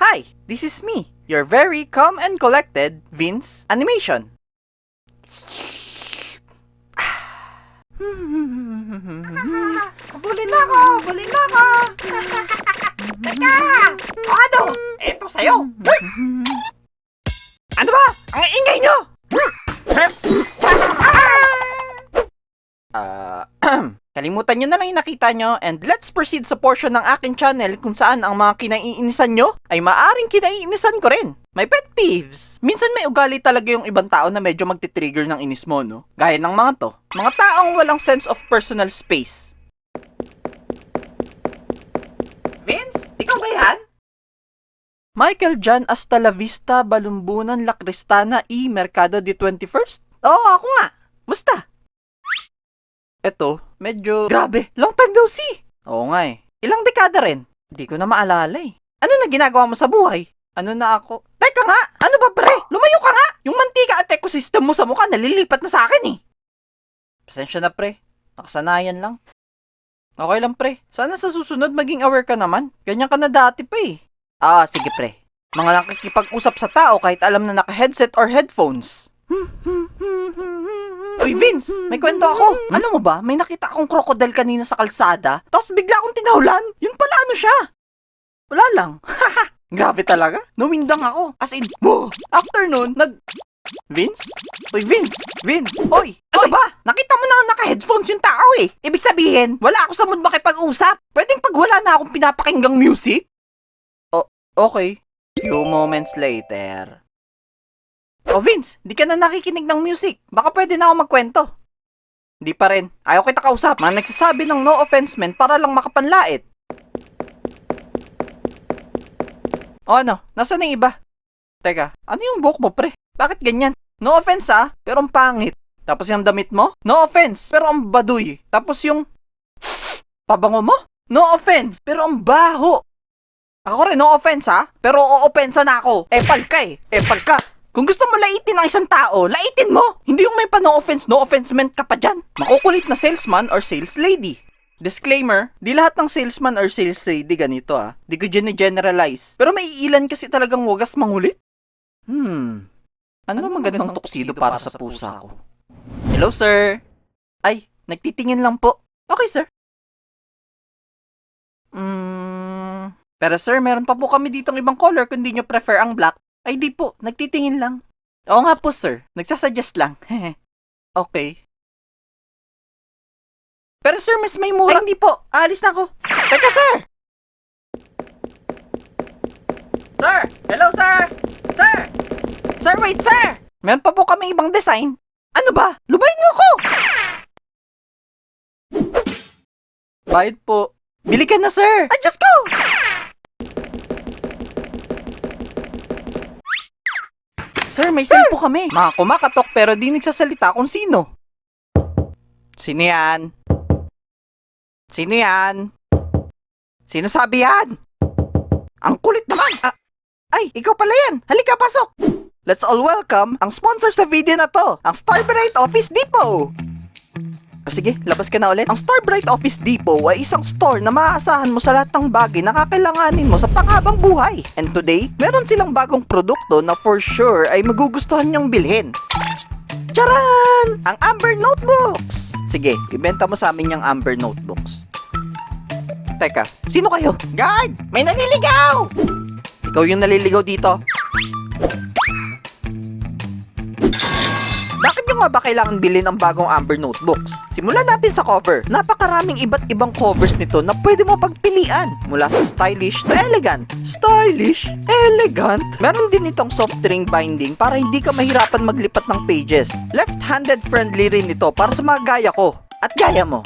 Hi, this is me, your very calm and collected Vince Animation. Bulin na ako! Bulin na ako! Teka! O ano? Eto sa'yo! Ano ba? Ang ingay nyo! Ah, kalimutan nyo na lang yung nakita nyo and let's proceed sa portion ng aking channel kung saan ang mga kinaiinisan nyo ay maaring kinaiinisan ko rin. May pet peeves. Minsan may ugali talaga yung ibang tao na medyo magti-trigger ng inis mo, no? Gaya ng mga to. Mga taong walang sense of personal space. Vince? Ikaw ba yan? Michael Jan hasta la vista, Balumbunan, La Cristana, E. Mercado di 21st? Oo, ako nga. Musta? Eto, medyo... Grabe, long time no see. Oo nga eh. Ilang dekada rin. Hindi ko na maalala eh. Ano na ginagawa mo sa buhay? Ano na ako? Teka nga! Ano ba pre? Lumayo ka nga! Yung mantika at ecosystem mo sa mukha nalilipat na sa akin eh. Pasensya na pre. Nakasanayan lang. Okay lang pre. Sana sa susunod maging aware ka naman. Ganyan ka na dati pa eh. Ah, sige pre. Mga nakikipag-usap sa tao kahit alam na naka-headset or headphones. Uy, Vince! May kwento ako! Alam mo ba, may nakita akong crocodile kanina sa kalsada, tapos bigla akong tinahulan. Yun pala ano siya? Wala lang. Grabe talaga. Nawindang ako. As in, oh, after nun, nag... Vince? Uy, Vince! Vince! Oy! Ano ba? Nakita mo na naka-headphones yung tao eh. Ibig sabihin, wala ako sa mood makipag-usap. Pwedeng pag wala na akong pinapakinggang music? O, okay. Few moments later. Oh, Vince, di ka na nakikinig ng music. Baka pwede na ako magkwento. Di pa rin. Ayaw kita kausap. Mga nagsasabi ng no offense men para lang makapanlait. O ano, nasa na iba? Teka, ano yung buhok mo pre? Bakit ganyan? No offense ah, pero ang pangit. Tapos yung damit mo? No offense, pero ang baduy. Tapos yung pabango mo? No offense, pero ang baho. Ako rin, no offense ha, pero o-offensa na ako. Epal ka eh, epal ka. Kung gusto mo laitin ang isang tao, laitin mo! Hindi yung may pa no offense, no offense meant ka pa dyan. Makukulit na salesman or sales lady. Disclaimer, di lahat ng salesman or sales lady ganito ah. Di ko generalize Pero may ilan kasi talagang wagas mangulit. Hmm. Ano ba magandang tuxedo para sa pusa ko? Hello, sir. Ay, nagtitingin lang po. Okay, sir. Hmm. Pero sir, meron pa po kami ditong ibang color kung di nyo prefer ang black. Ay di po, nagtitingin lang. Oo nga po, sir. Nagsasuggest lang. okay. Pero sir, mas may mura. Ay, hindi po. Alis na ako. Teka, sir! Sir! Hello, sir! Sir! Sir, wait, sir! Meron pa po kami ibang design. Ano ba? Lubayin mo ako! Bayad po. Bili ka na, sir! Ay, just go! Sir, may sale po kami. Mga kumakatok pero di nagsasalita kung sino. Sino yan? Sino yan? Sino sabi yan? Ang kulit naman! Ah, ay, ikaw pala yan! Halika, pasok! Let's all welcome ang sponsor sa video na to, ang Starbright Office Depot! O sige, labas ka na ulit. Ang Starbright Office Depot ay isang store na maaasahan mo sa lahat ng bagay na kakailanganin mo sa panghabang buhay. And today, meron silang bagong produkto na for sure ay magugustuhan niyong bilhin. Charan! Ang Amber Notebooks! Sige, ibenta mo sa amin yung Amber Notebooks. Teka, sino kayo? Guard! May naliligaw! Ikaw yung naliligaw dito. Bakit nyo nga ba kailangan bilhin ang bagong Amber Notebooks? Simulan natin sa cover. Napakaraming iba't ibang covers nito na pwede mo pagpilian. Mula sa stylish to elegant. Stylish? Elegant? Meron din itong soft ring binding para hindi ka mahirapan maglipat ng pages. Left-handed friendly rin ito para sa mga gaya ko. At gaya mo.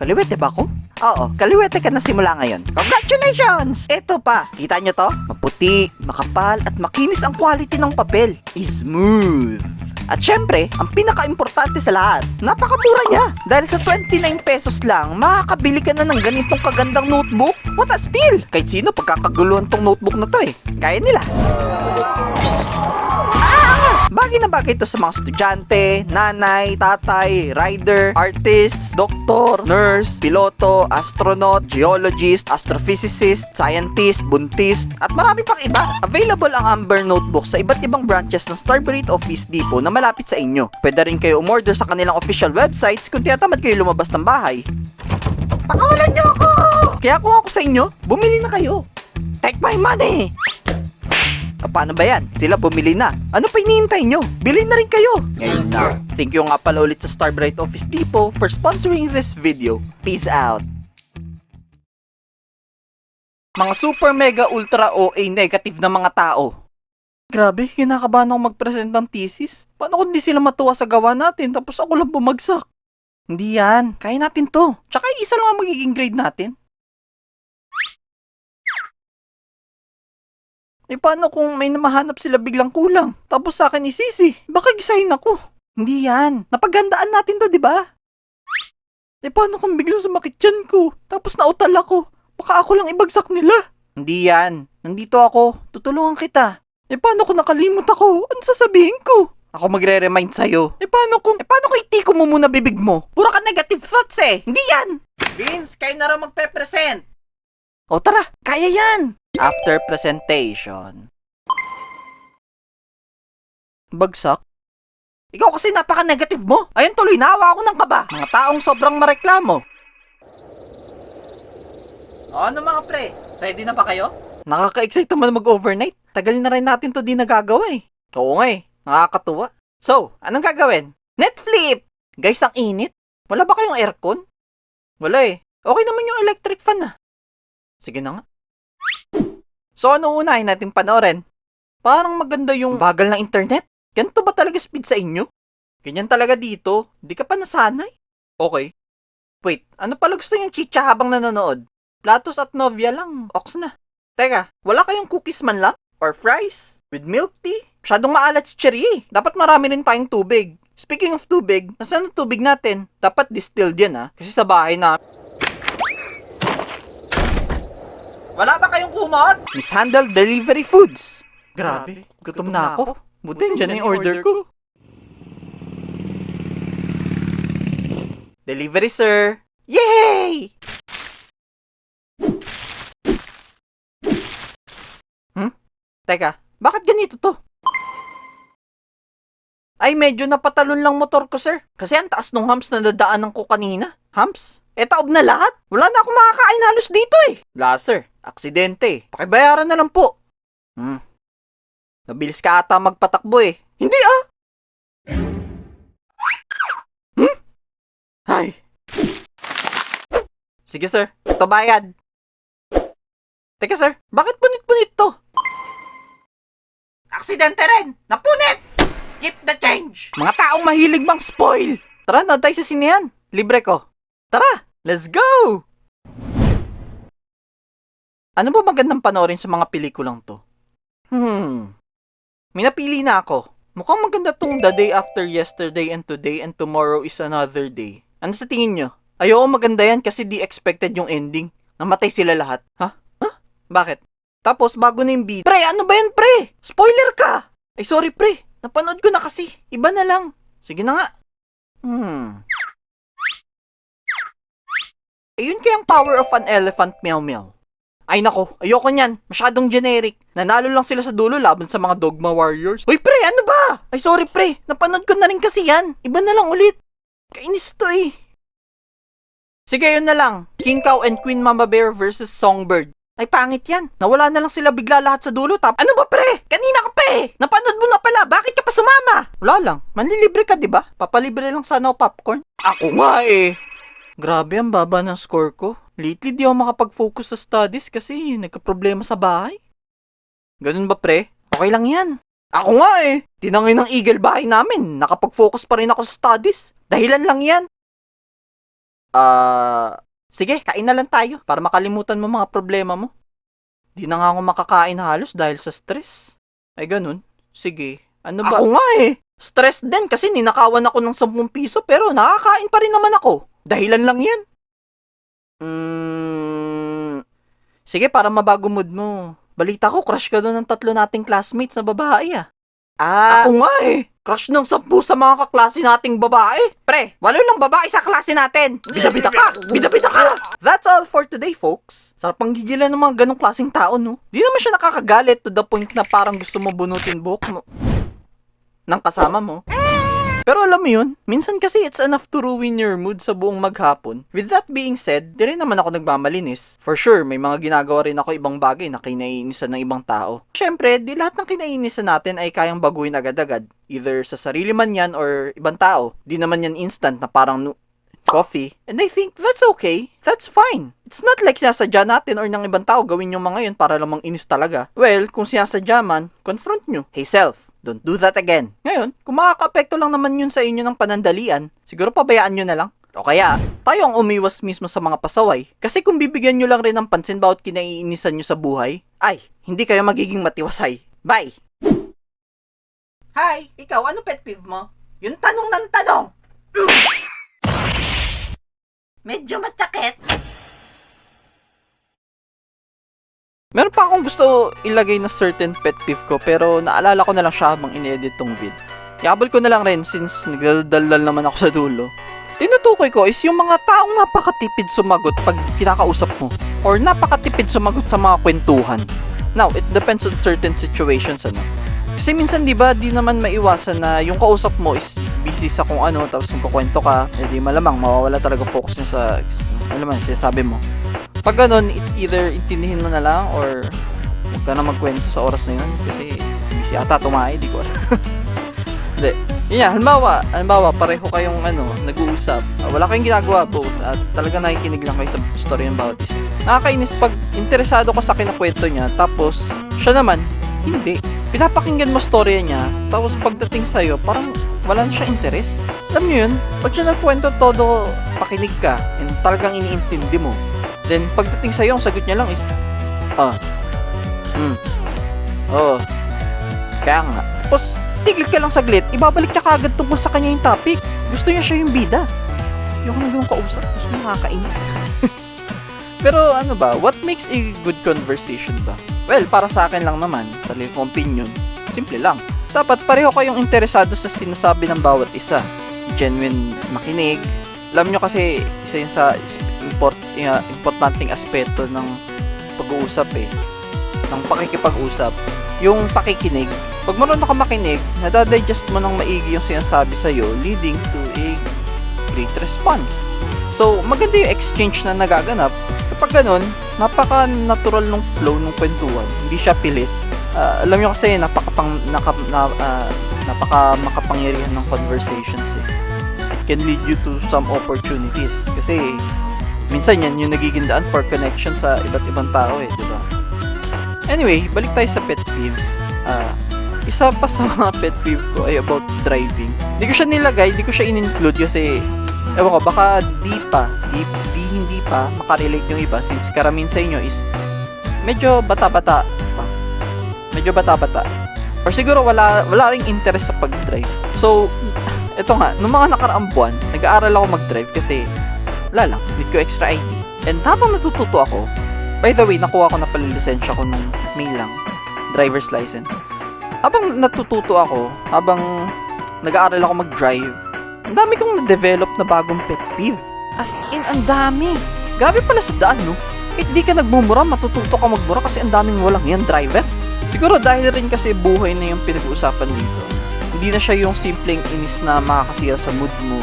Kaliwete ba ako? Oo, kaliwete ka na simula ngayon. Congratulations! Ito pa, kita nyo to? Maputi, makapal, at makinis ang quality ng papel. Smooth. At syempre, ang pinaka-importante sa lahat, napakamura niya. Dahil sa 29 pesos lang, makakabili ka na ng ganitong kagandang notebook. What a steal! Kahit sino pagkakaguluhan tong notebook na to eh. Kaya nila. Bagay na bagay ito sa mga estudyante, nanay, tatay, rider, artists, doktor, nurse, piloto, astronaut, geologist, astrophysicist, scientist, buntist, at marami pang iba. Available ang Amber Notebook sa iba't ibang branches ng Starbreed Office Depot na malapit sa inyo. Pwede rin kayo umorder sa kanilang official websites kung tinatamad kayo lumabas ng bahay. Pakawalan niyo ako! Kaya kung ako sa inyo, bumili na kayo. Take my money! O, paano ba yan? Sila bumili na. Ano pa hinihintay nyo? Bili na rin kayo. Ngayon na. Thank you nga pala ulit sa Starbright Office Depot for sponsoring this video. Peace out. Mga super mega ultra OA negative na mga tao. Grabe, kinakabahan ako mag-present ng thesis. Paano kung di sila matuwa sa gawa natin tapos ako lang bumagsak? Hindi yan. Kaya natin to. Tsaka isa lang ang magiging grade natin. Eh paano kung may namahanap sila biglang kulang? Tapos sa akin isisi. Baka gisahin ako. Hindi yan. Napaghandaan natin to, di ba? Eh paano kung biglang sumakit yan ko? Tapos nautal ako. Baka ako lang ibagsak nila. Hindi yan. Nandito ako. Tutulungan kita. Eh paano kung nakalimot ako? Ano sasabihin ko? Ako magre-remind sa'yo. Eh paano kung... Eh paano kung itiko mo muna bibig mo? Puro ka negative thoughts eh. Hindi yan. Vince, kayo na raw magpe-present. O tara, kaya yan! After presentation. Bagsak? Ikaw kasi napaka-negative mo. Ayun tuloy, nahawa ako ng kaba. Mga taong sobrang mareklamo. O ano mga pre? Ready na ba kayo? Nakaka-excite naman mag-overnight. Tagal na rin natin to di nagagawa eh. Oo nga eh. Nakakatuwa. So, anong gagawin? Netflip! Guys, ang init. Wala ba kayong aircon? Wala eh. Okay naman yung electric fan ah. Sige na nga. So ano unahin natin panoorin? Parang maganda yung bagal ng internet. Ganito ba talaga speed sa inyo? Ganyan talaga dito. Di ka pa nasanay? Okay. Wait, ano pala gusto yung chicha habang nanonood? Platos at novia lang. Ox na. Teka, wala kayong cookies man lang? Or fries? With milk tea? Masyadong maalat si Cherry eh. Dapat marami rin tayong tubig. Speaking of tubig, nasaan ang tubig natin? Dapat distilled yan ah. Kasi sa bahay na... Wala ba kayong kumot? Mishandle Delivery Foods. Grabe, gutom na ako. Buti dyan na yung order ko. Delivery, sir. Yay! Hmm? Teka, bakit ganito to? Ay, medyo napatalon lang motor ko, sir. Kasi ang taas ng humps na dadaanan ko kanina. Humps? Eh, taob na lahat. Wala na akong makakain halos dito eh. Sir. Aksidente eh. Pakibayaran na lang po. Hmm. Mabilis ka ata magpatakbo eh. Hindi ah! Hmm? Ay. Sige, sir. Ito bayad. Teka, sir. Bakit punit-punit to? Aksidente rin! Napunit! Keep the change! Mga taong mahilig mang spoil! Tara, na tayo sa sinehan. Libre ko. Tara, let's go! Ano ba magandang panoorin sa mga pelikulang to? Hmm. May napili na ako. Mukhang maganda tong The Day After Yesterday and Today and Tomorrow is Another Day. Ano sa tingin nyo? Ayoko maganda yan kasi di expected yung ending. Namatay sila lahat. Ha? Huh? Bakit? Tapos bago na yung beat. Pre, ano ba yan pre? Spoiler ka! Ay sorry pre, napanood ko na kasi. Iba na lang. Sige na nga. Hmm. Ayun kayang power of an elephant meow meow. Ay nako, ayoko niyan. Masyadong generic. Nanalo lang sila sa dulo laban sa mga Dogma Warriors. Hoy pre, ano ba? Ay sorry pre, napanood ko na rin kasi yan. Iba na lang ulit. Kainis to eh. Sige, yun na lang. King Cow and Queen Mama Bear versus Songbird. Ay pangit yan. Nawala na lang sila bigla lahat sa dulo. Tap ano ba pre? Kanina ka pa eh. Napanood mo na pala. Bakit ka pa sumama? Wala lang. Manlilibre ka, di ba? Papalibre lang sana ako popcorn. Ako nga eh. Grabe ang baba ng score ko. Lately di ako makapag-focus sa studies kasi nagka-problema sa bahay. Ganun ba pre? Okay lang yan. Ako nga eh. Tinangin ng eagle bahay namin. Nakapag-focus pa rin ako sa studies. Dahilan lang yan. Ah... sige, kain na lang tayo para makalimutan mo mga problema mo. Di na nga ako makakain halos dahil sa stress. Ay ganun. Sige. Ano ba? Ako nga eh. Stress din kasi ninakawan ako ng 10 piso pero nakakain pa rin naman ako. Dahilan lang yan. Mm, sige, para mabago mood mo. Balita ko, crush ka doon ng tatlo nating classmates na babae ah. Ah, ako nga eh. Crush ng sampu sa mga kaklase nating babae. Pre, walo lang babae sa klase natin. Bida-bida ka! Bida-bida ka! That's all for today, folks. Sarap ang gigilan ng mga ganong klaseng tao, no? Di naman siya nakakagalit to the point na parang gusto mo bunutin buhok mo. Ng kasama mo. Pero alam mo yun, minsan kasi it's enough to ruin your mood sa buong maghapon. With that being said, di rin naman ako nagmamalinis. For sure, may mga ginagawa rin ako ibang bagay na kinaiinisan ng ibang tao. Siyempre, di lahat ng kinaiinisan natin ay kayang baguhin agad-agad. Either sa sarili man yan or ibang tao. Di naman yan instant na parang nu- coffee. And I think that's okay. That's fine. It's not like sinasadya natin or ng ibang tao gawin yung mga yun para lamang inis talaga. Well, kung sinasadya man, confront nyo. Hey self, don't do that again. Ngayon, kung makaka-apekto lang naman yun sa inyo ng panandalian, siguro pabayaan nyo na lang. O kaya, tayo ang umiwas mismo sa mga pasaway. Kasi kung bibigyan nyo lang rin ng pansin bawat kinaiinisan nyo sa buhay, ay, hindi kayo magiging matiwasay. Bye! Hi, ikaw, ano pet peeve mo? Yung tanong ng tanong! Medyo matsakit. Meron pa akong gusto ilagay na certain pet peeve ko pero naalala ko na lang siya habang in-edit tong vid. Iabol ko na lang rin since nagdaldal naman ako sa dulo. Tinutukoy ko is yung mga taong napakatipid sumagot pag kinakausap mo or napakatipid sumagot sa mga kwentuhan. Now, it depends on certain situations ano. Kasi minsan 'di ba, di naman maiwasan na yung kausap mo is busy sa kung ano tapos magkukwento ka, eh di malamang mawawala talaga focus niya sa ano man sinasabi mo. Pag ganun, it's either intindihin mo na lang or huwag ka na magkwento sa oras na yun kasi busy ata tumae, di ko alam. Hindi. Yun yan, halimbawa, halimbawa, pareho kayong ano, nag-uusap. Ah, wala kayong ginagawa both at talaga nakikinig lang kayo sa story ng bawat isa. Nakakainis pag interesado ka sa kinakwento niya tapos siya naman, hindi. Pinapakinggan mo storya niya tapos pagdating sa'yo, parang wala siya interest. Alam niyo yun, pag siya nagkwento todo, pakinig ka and talagang iniintindi mo. Then, pagdating sa'yo, ang sagot niya lang is, ah, hmm, oo, kaya nga. Tapos, tigil ka lang saglit, ibabalik niya kagad tungkol sa kanya yung topic. Gusto niya siya yung bida. Yung na ganun kausap, gusto mo nakakainis. Pero ano ba, what makes a good conversation ba? Well, para sa akin lang naman, sarili kong opinion, simple lang. Dapat pareho kayong interesado sa sinasabi ng bawat isa. Genuine makinig. Alam nyo kasi, isa yun sa uh, importanteng aspeto ng pag-uusap eh. Ng pakikipag-usap. Yung pakikinig. Pag marunong ka makinig, nadadigest mo ng maigi yung sinasabi sa'yo, leading to a great response. So, maganda yung exchange na nagaganap. Kapag ganun, napaka-natural nung flow nung kwentuhan. Hindi siya pilit. Ah, alam nyo kasi, napakapang, naka, na, ah, napaka makapangyarihan ng conversations eh. It can lead you to some opportunities. Kasi, minsan yan yung nagiging daan for connection sa iba't ibang tao eh, di ba? Anyway, balik tayo sa pet peeves. Ah, isa pa sa mga pet peeve ko ay about driving. Hindi ko siya nilagay, hindi ko siya in-include kasi ewan ko, baka di pa, di, di hindi pa makarelate yung iba since karamihan sa inyo is medyo bata-bata pa. Medyo bata-bata. Or siguro wala, wala ring interest sa pag-drive. So, eto nga, nung mga nakaraang buwan, nag-aaral ako mag-drive kasi wala lang, need ko extra ID. And habang natututo ako, by the way, nakuha ko na pala lisensya ko nung May lang, driver's license. Habang natututo ako, habang nag-aaral ako mag-drive, ang dami kong na-develop na bagong pet peeve. As in, ang dami. Grabe pala sa daan, no? Kahit di ka nagmumura, matututo ka magmura kasi ang daming walang yan driver. Siguro dahil rin kasi buhay na yung pinag-uusapan dito. Hindi na siya yung simpleng inis na makakasira sa mood mo.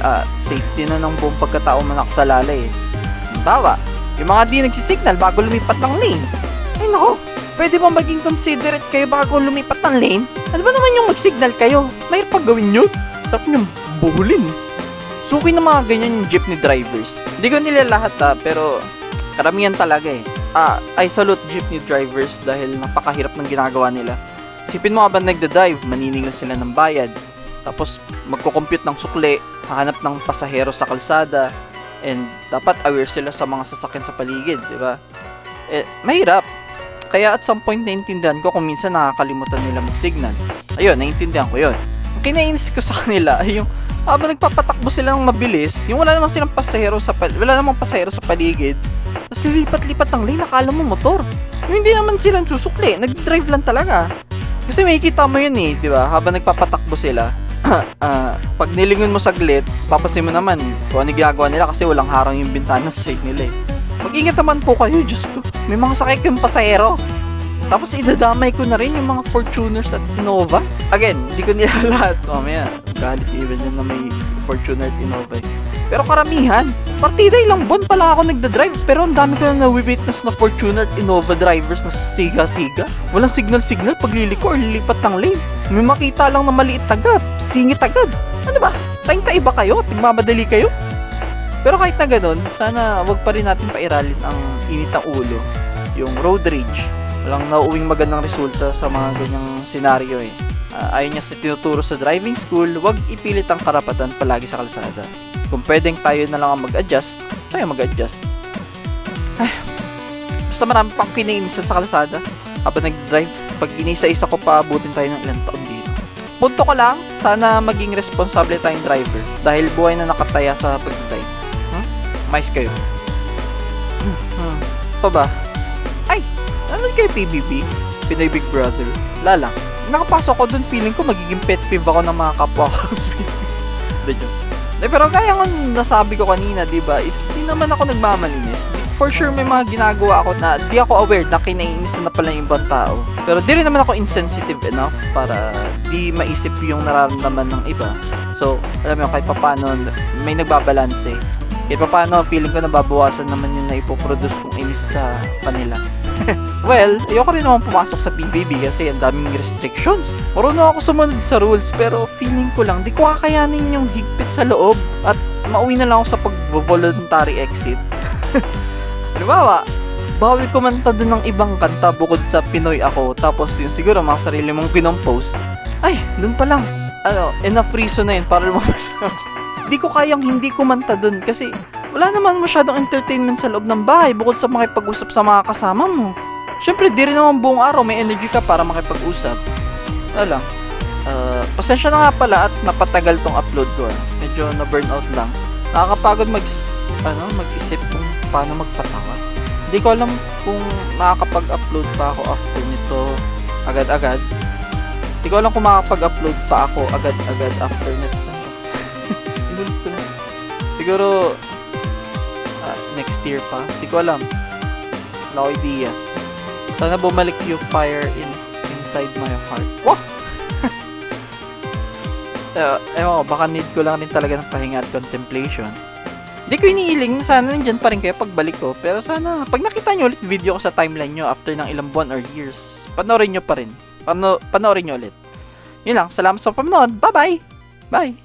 Ah, safety na ng buong pagkatao mo nakasalalay eh. Bawa, yung mga di nagsisignal bago lumipat ng lane. Ay nako, pwede ba maging considerate kayo bago lumipat ng lane? Ano ba naman yung mag-signal kayo? May pag gawin yun. Sarap niyong buhulin. Suki ng mga ganyan yung jeepney drivers. Hindi ko nila lahat ha, pero karamihan talaga eh. Ah, I salute jeepney drivers dahil napakahirap ng ginagawa nila. Sipin mo habang nagda-drive, maniningil sila ng bayad. Tapos magko-compute ng sukli, hahanap ng pasahero sa kalsada, and dapat aware sila sa mga sasakyan sa paligid, di ba? Eh, mahirap. Kaya at some point naiintindihan ko kung minsan nakakalimutan nila mag-signal. Ayun, naiintindihan ko yun. Ang kinainis ko sa kanila ay yung habang nagpapatakbo sila ng mabilis, yung wala namang silang pasahero sa pal- wala namang pasahero sa paligid, tapos lilipat-lipat ng lane, akala mo motor. Yung hindi naman silang susukli, nag-drive lang talaga. Kasi makikita mo yun eh, di ba? Habang nagpapatakbo sila, ah, pag nilingon mo saglit, papasin mo naman kung ano ginagawa nila kasi walang harang yung bintana sa side nila eh. Mag-ingat naman po kayo, Diyos ko. May mga sakay kayong pasahero. Tapos idadamay ko na rin yung mga Fortuners at Innova. Again, hindi ko nila lahat. Mamaya, galit even yun na may Fortuner at Innova eh. Pero karamihan, partida ilang buwan pala ako nagda-drive. Pero ang dami ko na na-witness na Fortuner at Innova drivers na siga-siga. Walang signal-signal pag liliko or lilipat ng lane. May makita lang na maliit agad, singit agad. Ano ba? Taing-tai ba kayo? Tigmamadali kayo? Pero kahit na ganun, sana wag pa rin natin pairalin ang init ng ulo. Yung road rage. Walang nauuwing magandang resulta sa mga ganyang senaryo eh. Ah, ayon niya sa tinuturo sa driving school, wag ipilit ang karapatan palagi sa kalsada. Kung pwedeng tayo na lang ang mag-adjust, tayo mag-adjust. Ay, basta marami pang pinainisan sa kalsada. Habang nag-drive, pag inisa-isa ko pa, abutin tayo ng ilang taon dito. Punto ko lang, sana maging responsable tayong driver dahil buhay na nakataya sa pag-drive. Hmm? Mais kayo. Hmm. Pa ba? Ay! Ano kay PBB? Pinoy Big Brother. Lala. Nakapasok ko dun, feeling ko magiging pet peeve ako ng mga kapwa ko. Joke. Eh, pero kaya nga nasabi ko kanina, di ba, is di naman ako nagmamalinis. For sure, may mga ginagawa ako na di ako aware na kinainis na pala yung ibang tao. Pero di rin naman ako insensitive enough para di maisip yung nararamdaman ng iba. So, alam mo, kahit papano, may nagbabalanse. Kahit papano, feeling ko nababawasan naman yung naipoproduce kong inis sa kanila. well, ayoko rin naman pumasok sa PBB kasi ang daming restrictions. Marunong ako sumunod sa rules pero feeling ko lang di ko kakayanin yung higpit sa loob at mauwi na lang ako sa pag-voluntary exit. Halimbawa, bawal kumanta dun ng ibang kanta bukod sa Pinoy ako tapos yung siguro mga sarili mong pinompost. Ay, dun pa lang. Ano, enough reason na yun para lumabas. Hindi ko kayang hindi kumanta dun kasi wala naman masyadong entertainment sa loob ng bahay bukod sa makipag-usap sa mga kasama mo. Siyempre, di rin naman buong araw may energy ka para makipag-usap. Ano lang. Uh, pasensya na nga pala at napatagal tong upload ko. ah. Medyo na-burnout lang. Nakakapagod mag ano, mag-isip kung paano magpatawa. Hindi ko alam kung makakapag-upload pa ako after nito agad-agad. Hindi ko alam kung makakapag-upload pa ako agad-agad after nito. Siguro ah, next year pa. Hindi ko alam. Wala ko idea. Sana bumalik yung fire in, inside my heart. Wah! uh, ewan ko, baka need ko lang rin talaga ng pahinga at contemplation. Hindi ko iniiling, sana nandyan pa rin kayo pagbalik ko. Pero sana, pag nakita nyo ulit video ko sa timeline nyo after ng ilang buwan or years, panoorin nyo pa rin. Pano, panoorin nyo ulit. Yun lang, salamat sa panonood. Bye-bye! Bye!